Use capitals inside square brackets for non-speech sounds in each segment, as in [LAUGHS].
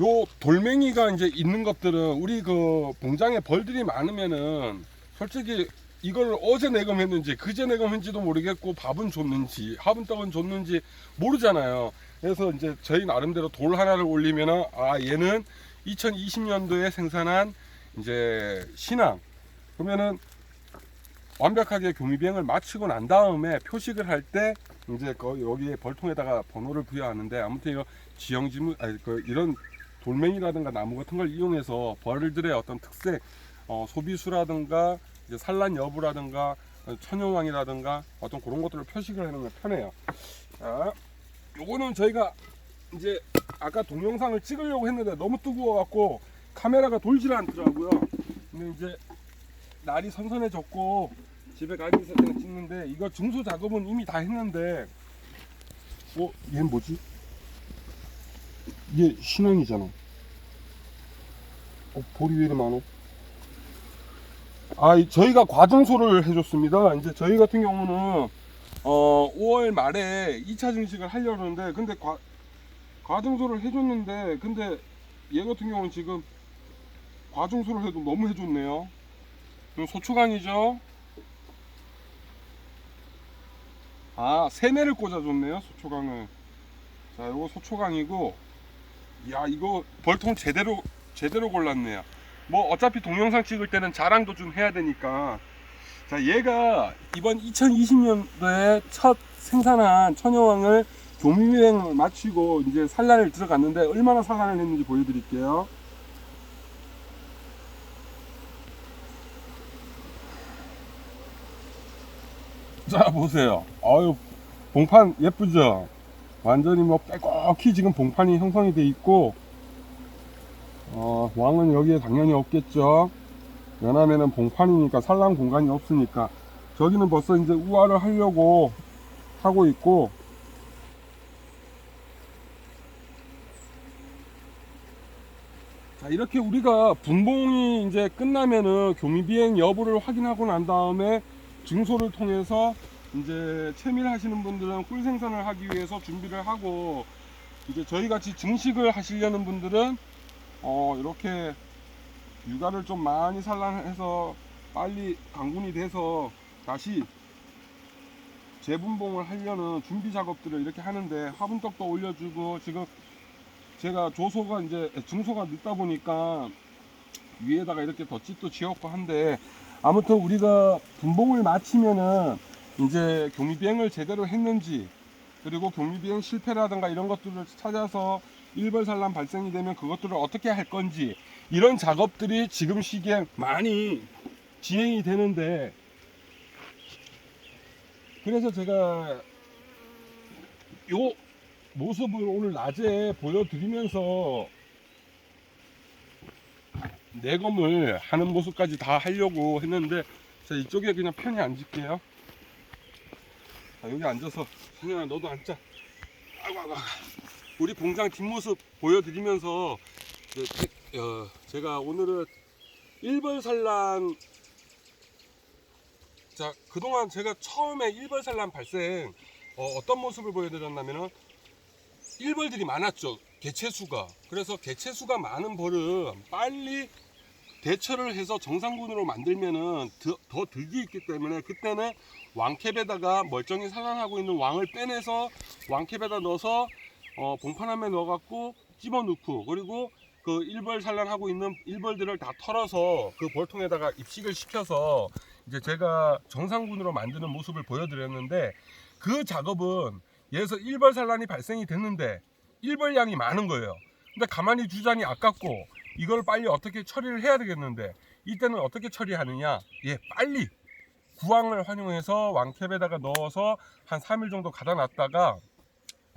요 돌멩이가 이제 있는 것들은 우리 그 봉장에 벌들이 많으면은 솔직히 이걸 어제 내검했는지 그제 내검했는지도 모르겠고 밥은 줬는지 화분떡은 줬는지 모르잖아요. 그래서 이제 저희 나름대로 돌 하나를 올리면은 아 얘는 2020년도에 생산한 이제 신앙 그러면은 완벽하게 교미비행을 마치고 난 다음에 표식을 할 때 이제 그 여기에 벌통에다가 번호를 부여하는데 아무튼 이거 지형지물 아니 그 이런 돌멩이라든가 나무 같은 걸 이용해서 벌들의 어떤 특색 어, 소비수라든가 이제 산란 여부라든가 어, 천연왕이라든가 어떤 그런 것들을 표식을 하는 게 편해요. 자, 요거는 저희가 이제 아까 동영상을 찍으려고 했는데 너무 뜨거워 갖고 카메라가 돌질 않더라고요. 근데 이제 날이 선선해졌고 집에 가 있을 때 찍는데 이거 중소 작업은 이미 다 했는데 어 얘는 뭐지? 이게 신앙이잖아. 어 볼이 왜 이리 많어? 아 이- 저희가 과정소를 해줬습니다. 이제 저희 같은 경우는 어 5월 말에 2차 증식을 하려고 하는데 근데 과, 과정소를 해줬는데 근데 얘 같은 경우는 지금 과정소를 해도 너무 해줬네요. 이거 소초강이죠? 아, 세매를 꽂아줬네요, 소초강을. 자, 요거 소초강이고, 야, 이거 벌통 제대로, 제대로 골랐네요. 뭐, 어차피 동영상 찍을 때는 자랑도 좀 해야 되니까. 자, 얘가 이번 2020년도에 첫 생산한 천여왕을 교미유행을 마치고 이제 산란을 들어갔는데 얼마나 산란을 했는지 보여드릴게요. 자 보세요 아유 봉판 예쁘죠 완전히 뭐 빼곡히 지금 봉판이 형성이 돼 있고 어, 왕은 여기에 당연히 없겠죠. 연암에는 봉판이니까 산란 공간이 없으니까. 저기는 벌써 이제 우화를 하려고 하고 있고 자 이렇게 우리가 분봉이 이제 끝나면은 교미비행 여부를 확인하고 난 다음에 증소를 통해서 이제 채밀 하시는 분들은 꿀 생산을 하기 위해서 준비를 하고 이제 저희 같이 증식을 하시려는 분들은 어 이렇게 육아를 좀 많이 산란해서 빨리 강군이 돼서 다시 재분봉을 하려는 준비 작업들을 이렇게 하는데 화분떡도 올려주고 지금 제가 조소가 이제 증소가 늦다 보니까 위에다가 이렇게 덧짓도 지었고 한데 아무튼 우리가 분봉을 마치면은 이제 교미비행을 제대로 했는지 그리고 교미비행 실패라든가 이런 것들을 찾아서 일벌산란 발생이 되면 그것들을 어떻게 할 건지 이런 작업들이 지금 시기에 많이 진행이 되는데 그래서 제가 요 모습을 오늘 낮에 보여드리면서 내검을 하는 모습까지 다 하려고 했는데 자 이쪽에 그냥 편히 앉을게요 자, 여기 앉아서 승현아 너도 앉자 아이고 아이고. 우리 공장 뒷모습 보여드리면서 이제 태- 어, 제가 오늘은 일벌산란 자 그동안 제가 처음에 일벌산란 발생 어, 떤 모습을 보여드렸냐면은 일벌들이 많았죠 개체수가 그래서 개체수가 많은 벌은 빨리 대처를 해서 정상군으로 만들면은 더, 더 득이 있기 때문에 그때는 왕캡에다가 멀쩡히 산란하고 있는 왕을 빼내서 왕캡에다 넣어서 어, 봉판함에 넣어갖고 집어넣고 그리고 그 일벌 산란하고 있는 일벌들을 다 털어서 그 벌통에다가 입식을 시켜서 이제 제가 정상군으로 만드는 모습을 보여드렸는데 그 작업은 예에서 일벌 산란이 발생이 됐는데 일벌량이 많은 거예요. 근데 가만히 두자니 아깝고 이걸 빨리 어떻게 처리를 해야 되겠는데 이때는 어떻게 처리하느냐? 예, 빨리 구왕을 활용해서 왕캡에다가 넣어서 한 3일 정도 가다 놨다가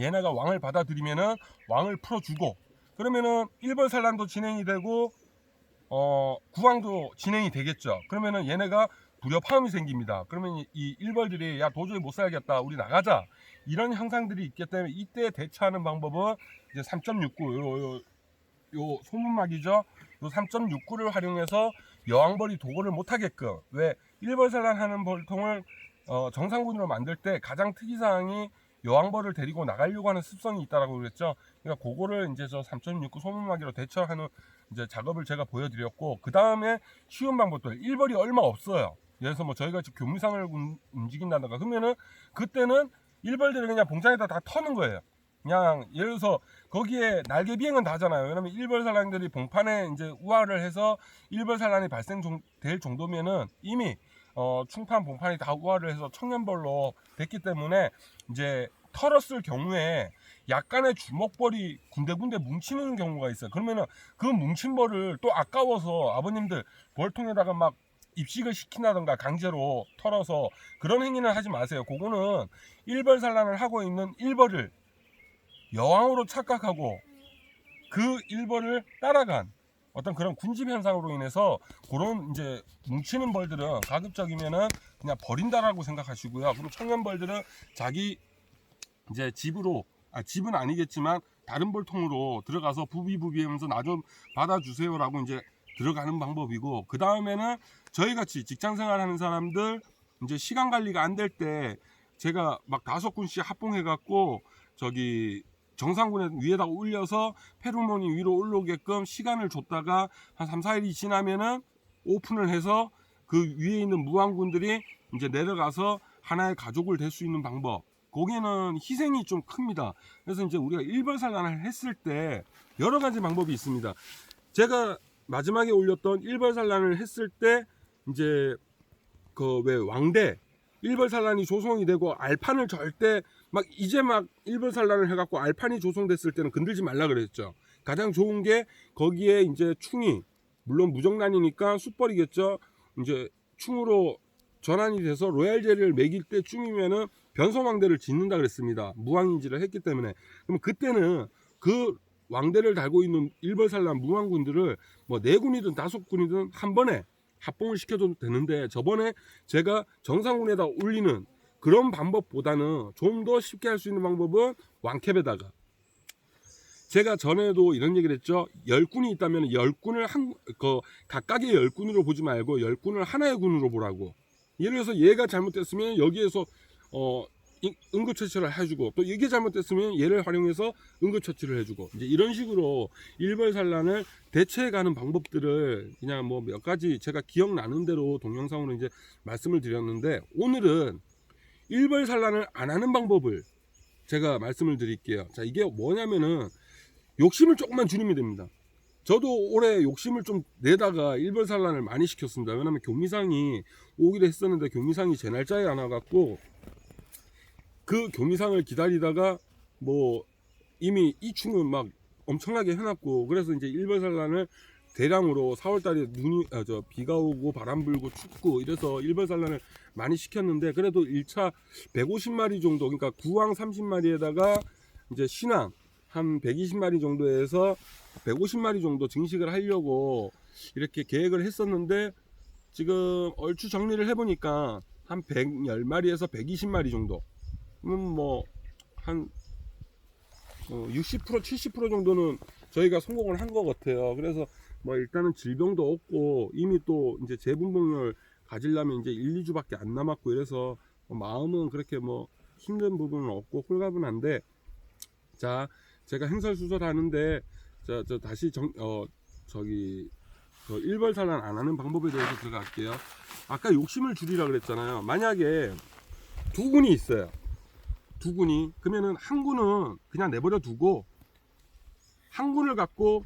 얘네가 왕을 받아들이면은 왕을 풀어주고 그러면은 일벌 산란도 진행이 되고 어 구왕도 진행이 되겠죠. 그러면은 얘네가 불협화음이 생깁니다. 그러면 이- 이 일벌들이 야 도저히 못 살겠다, 우리 나가자 이런 현상들이 있기 때문에 이때 대처하는 방법은 이제 3.69 요, 소문막이죠. 요 3.69를 활용해서 여왕벌이 도굴을 못하게끔 왜 일벌 산란하는 벌통을 어, 정상군으로 만들 때 가장 특이사항이 여왕벌을 데리고 나가려고 하는 습성이 있다라고 그랬죠. 그러니까 그거를 이제 저 3.69 소문마기로 대처하는 이제 작업을 제가 보여드렸고 그 다음에 쉬운 방법들 일벌이 얼마 없어요. 그래서 뭐 저희가 지금 교미상을 움- 움직인다든가 그러면은 그때는 일벌들을 그냥 봉장에다 다 터는 거예요. 그냥 예를 들어서 거기에 날개 비행은 다잖아요. 왜냐면 일벌 산란들이 봉판에 이제 우화를 해서 일벌 산란이 발생될 정도면은 이미 어, 충판 봉판이 다 우화를 해서 청년벌로 됐기 때문에 이제 털었을 경우에 약간의 주먹벌이 군데군데 뭉치는 경우가 있어요. 그러면은 그 뭉친 벌을 또 아까워서 아버님들 벌통에다가 막 입식을 시킨다던가 강제로 털어서 그런 행위는 하지 마세요. 그거는 일벌 산란을 하고 있는 일벌을 여왕으로 착각하고 그 일벌을 따라간 어떤 그런 군집 현상으로 인해서 그런 이제 뭉치는 벌들은 가급적이면은 그냥 버린다라고 생각하시고요. 그리고 청년 벌들은 자기 이제 집으로 아 집은 아니겠지만 다른 벌통으로 들어가서 부비부비하면서 나 좀 받아주세요라고 이제 들어가는 방법이고 그 다음에는 저희 같이 직장 생활하는 사람들 이제 시간 관리가 안 될 때 제가 막 다섯 군씩 합봉해갖고 저기 정상군에 위에다가 올려서 페로몬이 위로 올라오게끔 시간을 줬다가 한 3, 4일이 지나면은 오픈을 해서 그 위에 있는 무왕군들이 이제 내려가서 하나의 가족을 될 수 있는 방법. 거기는 희생이 좀 큽니다. 그래서 이제 우리가 일벌산란을 했을 때 여러 가지 방법이 있습니다. 제가 마지막에 올렸던 일벌산란을 했을 때 이제 그 왜 왕대 일벌산란이 조성이 되고 알판을 절대 막 이제 막 일벌산란을 해갖고 알판이 조성됐을 때는 건들지 말라 그랬죠. 가장 좋은 게 거기에 이제 충이 물론 무정란이니까 숯벌이겠죠. 이제 충으로 전환이 돼서 로얄제를 매길 때쯤이면은 변성왕대를 짓는다 그랬습니다. 무왕인지를 했기 때문에. 그럼 그때는 그 왕대를 달고 있는 일벌산란 무왕군들을 뭐 네 군이든 다섯 군이든 한 번에 합봉을 시켜도 되는데 저번에 제가 정상군에다 올리는 그런 방법보다는 좀 더 쉽게 할 수 있는 방법은 왕캡에다가 제가 전에도 이런 얘기를 했죠. 열 군이 있다면 열 군을 한, 그, 각각의 열 군으로 보지 말고 열 군을 하나의 군으로 보라고. 예를 들어서 얘가 잘못됐으면 여기에서, 어, 이- 응급처치를 해주고 또 이게 잘못됐으면 얘를 활용해서 응급처치를 해주고 이제 이런 식으로 일벌산란을 대처해가는 방법들을 그냥 뭐 몇 가지 제가 기억나는 대로 동영상으로 이제 말씀을 드렸는데 오늘은 일벌산란을 안 하는 방법을 제가 말씀을 드릴게요. 자 이게 뭐냐면은 욕심을 조금만 줄이면 됩니다. 저도 올해 욕심을 좀 내다가 일벌산란을 많이 시켰습니다. 왜냐면 교미상이 오기로 했었는데 교미상이 제 날짜에 안 와갖고 그 교미상을 기다리다가 뭐 이미 이충은 막 엄청나게 해놨고 그래서 이제 일벌산란을 대량으로 4월달에 눈이 아, 저 비가 오고 바람 불고 춥고 이래서 일벌산란을 많이 시켰는데 그래도 1차 150마리 정도 그러니까 구왕 30마리에다가 이제 신앙 한 120마리 정도에서 150마리 정도 증식을 하려고 이렇게 계획을 했었는데 지금 얼추 정리를 해보니까 한 110마리에서 120마리 정도 음, 뭐한 어, 60% 70% 정도는 저희가 성공을 한 것 같아요. 그래서 뭐 일단은 질병도 없고 이미 또 이제 재분봉을 가지려면 이제 1, 2주밖에 안 남았고 이래서 뭐 마음은 그렇게 뭐 힘든 부분은 없고 홀가분한데 자 제가 행설수설 하는데 자, 저 다시 정, 어 저기 그 일벌산란 안 하는 방법에 대해서 들어갈게요. 아까 욕심을 줄이라 그랬잖아요. 만약에 두 군이 있어요. 두 군이 그러면은 한 군은 그냥 내버려 두고 한 군을 갖고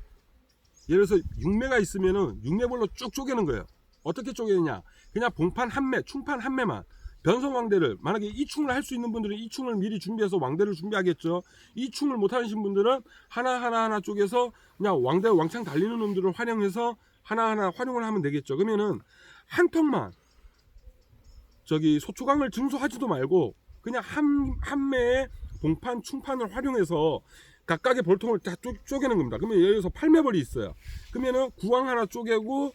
예를 들어서 6매가 있으면은 6매벌로 쭉 쪼개는 거예요. 어떻게 쪼개느냐? 그냥 봉판 한 매, 충판 한 매만 변성 왕대를 만약에 이 충을 할 수 있는 분들은 이 충을 미리 준비해서 왕대를 준비하겠죠. 이 충을 못 하신 분들은 하나 하나 하나 쪼개서 그냥 왕대 왕창 달리는 놈들을 활용해서 하나 하나 활용을 하면 되겠죠. 그러면은 한 턱만 저기 소초강을 증소하지도 말고 그냥 한, 한 매의 봉판, 충판을 활용해서 각각의 볼통을 다 쪼, 쪼개는 겁니다. 그러면 들어서 8매벌이 있어요. 그러면은 구왕 하나 쪼개고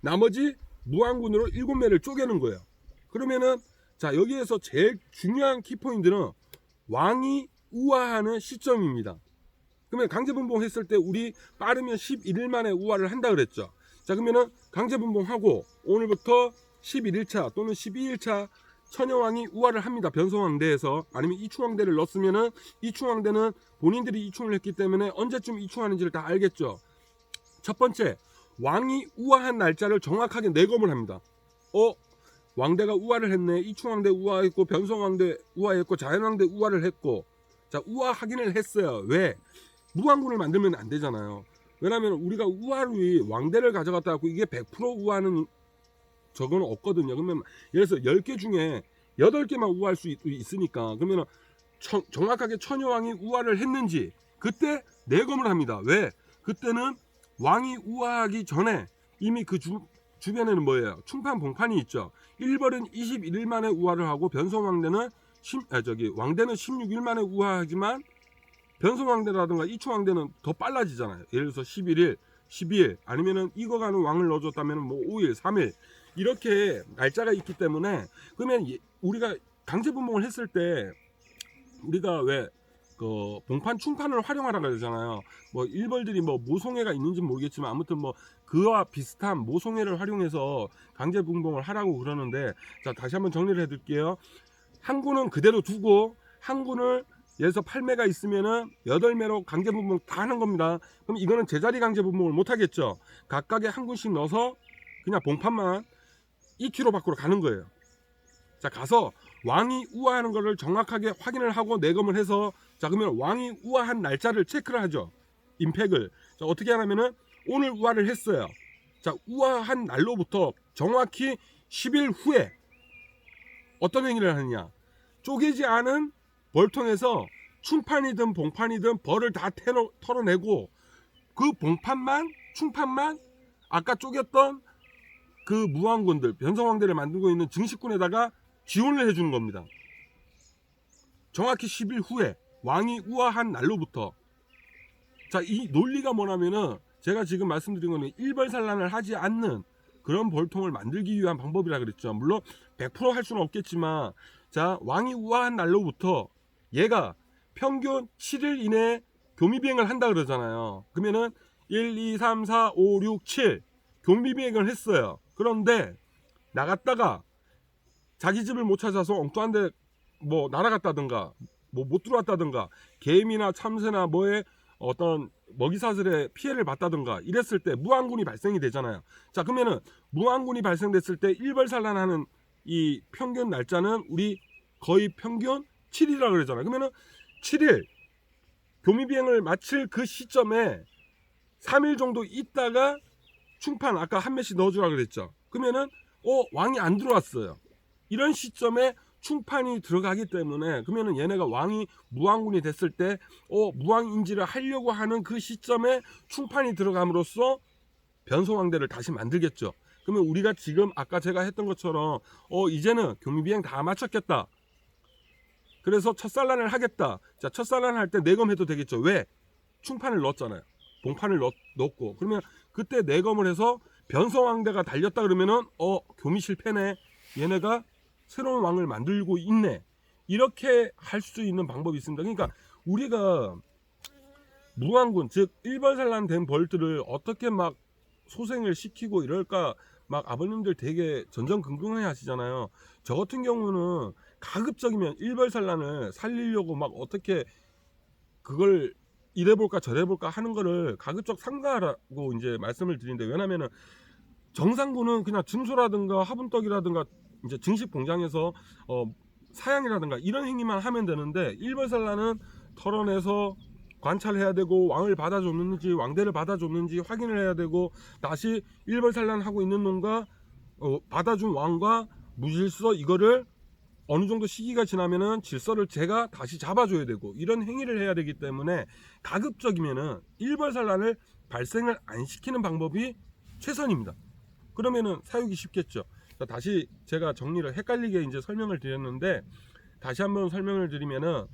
나머지 무왕군으로 7매를 쪼개는 거예요. 그러면은 자, 여기에서 제일 중요한 키포인트는 왕이 우화하는 시점입니다. 그러면 강제분봉 했을 때 우리 빠르면 11일 만에 우화를 한다 그랬죠. 자, 그러면은 강제분봉하고 오늘부터 11일차 또는 12일차 천여왕이 우화를 합니다. 변성왕대에서 아니면 이충왕대를 넣었으면은 이충왕대는 본인들이 이충을 했기 때문에 언제쯤 이충하는지를 다 알겠죠. 첫 번째 왕이 우화한 날짜를 정확하게 내검을 합니다. 어 왕대가 우화를 했네. 이충왕대 우화했고 변성왕대 우화했고 자연왕대 우화를 했고 자 우화 확인을 했어요. 왜 무왕군을 만들면 안 되잖아요. 왜냐하면 우리가 우화루이 왕대를 가져갔다 갖고 이게 100% 우화는 저거는 없거든요. 그러면 예를 들어서 10개 중에 8개만 우화할 수 있, 으니까 그러면 천- 정확하게 천여왕이 우화를 했는지 그때 내검을 합니다. 왜? 그때는 왕이 우화하기 전에 이미 그 주, 주변에는 뭐예요? 충판 봉판이 있죠. 1벌은 21일 만에 우화를 하고 변성왕대는 10, 아, 저기 왕대는 16일 만에 우화하지만 변성왕대라든가 이충왕대는 더 빨라지잖아요. 예를 들어서 11일, 12일 아니면은 익어가는 왕을 넣어줬다면 뭐 5일, 3일 이렇게 날짜가 있기 때문에 그러면 예- 우리가 강제 분봉을 했을 때 우리가 왜 그 봉판 충판을 활용하라 그러잖아요. 뭐 일벌들이 뭐 모송회가 있는지 는 모르겠지만 아무튼 뭐 그와 비슷한 모송회를 활용해서 강제 분봉을 하라고 그러는데 자 다시 한번 정리를 해둘게요. 한 군은 그대로 두고 예를 들어서 8매가 있으면은 8매로 강제 분봉 다 하는 겁니다. 그럼 이거는 제자리 강제 분봉을 못 하겠죠. 각각에 한 군씩 넣어서 그냥 봉판만 2km 밖으로 가는 거예요. 자 가서 왕이 우화하는 거를 정확하게 확인을 하고 내검을 해서 자 그러면 왕이 우화한 날짜를 체크를 하죠. 임팩을 자 어떻게 하냐면은 오늘 우화를 했어요. 자 우화한 날로부터 정확히 10일 후에 어떤 행위를 하느냐 쪼개지 않은 벌통에서 충판이든 봉판이든 벌을 다 털어내고 그 봉판만 충판만 아까 쪼갰던 그 무왕군들 변성왕대를 만들고 있는 증식군에다가 지원을 해주는 겁니다. 정확히 10일 후에 왕이 우화한 날로부터 자 이 논리가 뭐냐면은 제가 지금 말씀드린 거는 일벌산란을 하지 않는 그런 벌통을 만들기 위한 방법이라 그랬죠. 물론 100%할 수는 없겠지만 자 왕이 우화한 날로부터 얘가 평균 7일 이내에 교미 비행을 한다 그러잖아요. 그러면은 1, 2, 3, 4, 5, 6, 7 교미 비행을 했어요. 그런데 나갔다가 자기 집을 못 찾아서 엉뚱한 데 뭐 날아갔다든가 뭐 못 들어왔다든가 개미나 참새나 뭐에 어떤 먹이사슬에 피해를 봤다든가 이랬을 때 무항군이 발생이 되잖아요. 자 그러면은 무항군이 발생됐을 때 일벌산란하는 이 평균 날짜는 우리 거의 평균 7일이라 그러잖아요. 그러면은 7일 교미 비행을 마칠 그 시점에 3일 정도 있다가 충판 아까 한 매씩 넣어주라 그랬죠. 그러면은 어 왕이 안 들어왔어요. 이런 시점에 충판이 들어가기 때문에 그러면은 얘네가 왕이 무왕군이 됐을 때 어 무왕 인지를 하려고 하는 그 시점에 충판이 들어감으로써 변성왕대를 다시 만들겠죠. 그러면 우리가 지금 아까 제가 했던 것처럼 어 이제는 교미비행 다 마쳤겠다. 그래서 첫 산란을 하겠다. 자 첫 산란 할 때 내검해도 되겠죠. 왜? 충판을 넣었잖아요. 봉판을 넣, 넣었고 그러면 그때 내검을 해서 변성 왕대가 달렸다 그러면은 어 교미 실패네. 얘네가 새로운 왕을 만들고 있네. 이렇게 할 수 있는 방법이 있습니다. 그러니까 우리가 무왕군 즉 일벌산란된 벌들을 어떻게 막 소생을 시키고 이럴까 막 아버님들 되게 전전긍긍해 하시잖아요. 저 같은 경우는 가급적이면 일벌산란을 살리려고 막 어떻게 그걸 이래 볼까 저래 볼까 하는 거를 가급적 상가하라고 이제 말씀을 드리는데 왜냐면은 정상군은 그냥 증소라든가 화분떡이라든가 이제 증식 공장에서 어 사양이라든가 이런 행위만 하면 되는데 일벌산란은 털어내서 관찰해야 되고 왕을 받아줬는지 왕대를 받아줬는지 확인을 해야 되고 다시 일벌산란하고 있는 놈과 어, 받아준 왕과 무질서 이거를 어느 정도 시기가 지나면은 질서를 제가 다시 잡아줘야 되고 이런 행위를 해야 되기 때문에 가급적이면은 일벌산란을 발생을 안 시키는 방법이 최선입니다. 그러면은 사육이 쉽겠죠. 자, 다시 제가 정리를 헷갈리게 이제 설명을 드렸는데 다시 한번 설명을 드리면은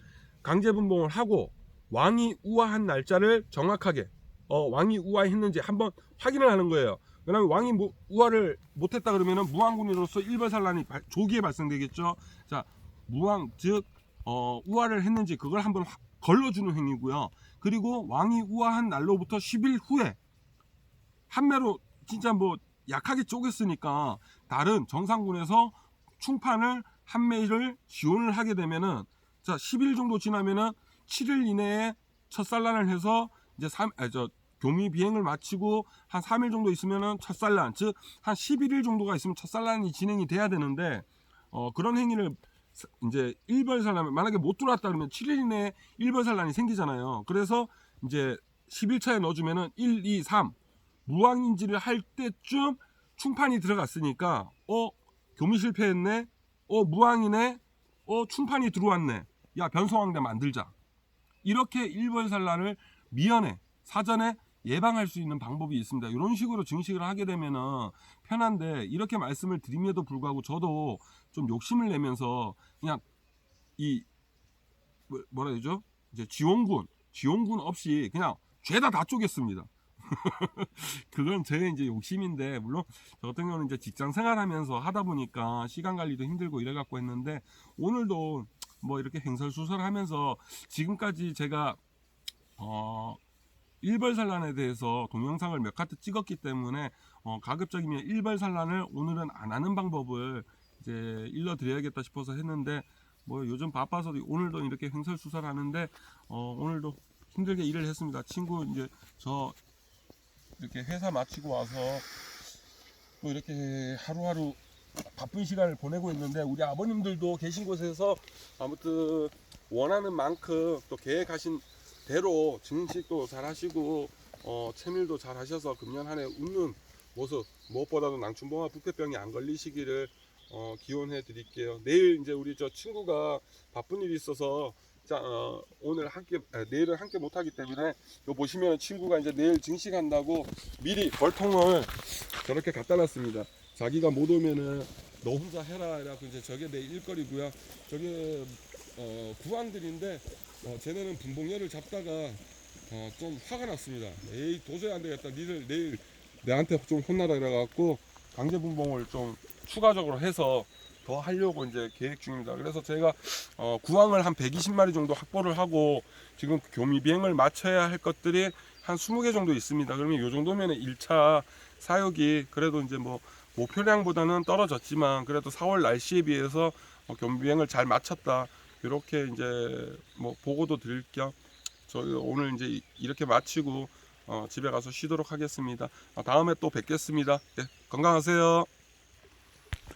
강제 분봉을 하고 왕이 우화한 날짜를 정확하게 어, 왕이 우화했는지 한번 확인을 하는 거예요. 왜냐하면 왕이 뭐 우화를 못했다 그러면은 무왕군으로서 일벌산란이 발- 조기에 발생되겠죠. 자 무왕 즉 어, 우화를 했는지 그걸 한번 확- 걸러주는 행위고요. 그리고 왕이 우화한 날로부터 10일 후에 한매로 진짜 뭐 약하게 쪼갰으니까 다른 정상군에서 충판을 한매를 지원을 하게 되면은 자 10일 정도 지나면은 7일 이내에 첫 산란을 해서 이제 3, 아, 저 교미 비행을 마치고 한 3일 정도 있으면은 첫 산란 즉 한 11일 정도가 있으면 첫 산란이 진행이 돼야 되는데 어, 그런 행위를 사- 이제 일벌 산란 만약에 못 들어왔다 그러면 7일 이내에 일벌 산란이 생기잖아요. 그래서 이제 10일차에 넣어주면은 1, 2, 3 무항인지를 할 때쯤 충판이 들어갔으니까 어 교미 실패했네 어 무항이네 어 충판이 들어왔네 야 변성황대 만들자 이렇게 일벌 산란을 미연에 사전에 예방할 수 있는 방법이 있습니다. 이런 식으로 증식을 하게 되면은 편한데 이렇게 말씀을 드림에도 불구하고 저도 좀 욕심을 내면서 그냥 이 뭐- 뭐라 해야죠? 이제 지원군 지원군 없이 그냥 죄다 다 쪼갰습니다. [LAUGHS] 그건 제 이제 욕심인데 물론 저 같은 경우는 이제 직장 생활하면서 하다 보니까 시간 관리도 힘들고 이래 갖고 했는데 오늘도 뭐 이렇게 행설수설하면서 지금까지 제가 어 일벌산란에 대해서 동영상을 몇 카트 찍었기 때문에 어, 가급적이면 일벌산란을 오늘은 안 하는 방법을 이제 일러드려야겠다 싶어서 했는데 뭐 요즘 바빠서 오늘도 이렇게 횡설수설 하는데 어, 오늘도 힘들게 일을 했습니다. 친구 이제 저 이렇게 회사 마치고 와서 또 이렇게 하루하루 바쁜 시간을 보내고 있는데 우리 아버님들도 계신 곳에서 아무튼 원하는 만큼 또 계획하신 대로 증식도 잘 하시고 어, 채밀도 잘 하셔서 금년 한 해 웃는 모습 무엇보다도 낭충봉화 부패병이 안 걸리시기를 어, 기원해 드릴게요. 내일 이제 우리 저 친구가 바쁜 일이 있어서 자, 어, 오늘 함께 아, 내일은 함께 못 하기 때문에 요 보시면 친구가 이제 내일 증식한다고 미리 벌통을 저렇게 갖다 놨습니다. 자기가 못 오면은 너 혼자 해라 이라고 이제 저게 내 일거리고요. 저게 어, 구황들인데 어, 쟤네는 분봉열을 잡다가 어, 좀 화가 났습니다. 에이 도저히 안 되겠다. 니들 내일 내한테 좀 혼나라 이래갖고 강제 분봉을 좀 추가적으로 해서 더 하려고 이제 계획 중입니다. 그래서 제가 어, 구황을 한 120마리 정도 확보를 하고 지금 교미 비행을 마쳐야 할 것들이 한 20개 정도 있습니다. 그러면 이 정도면 1차 사육이 그래도 이제 뭐 목표량보다는 떨어졌지만 그래도 4월 날씨에 비해서 어, 교미 비행을 잘 마쳤다. 이렇게 이제 뭐 보고도 드릴 겸 저희 오늘 이제 이- 이렇게 마치고 어, 집에 가서 쉬도록 하겠습니다. 아, 다음에 또 뵙겠습니다. 네, 건강하세요.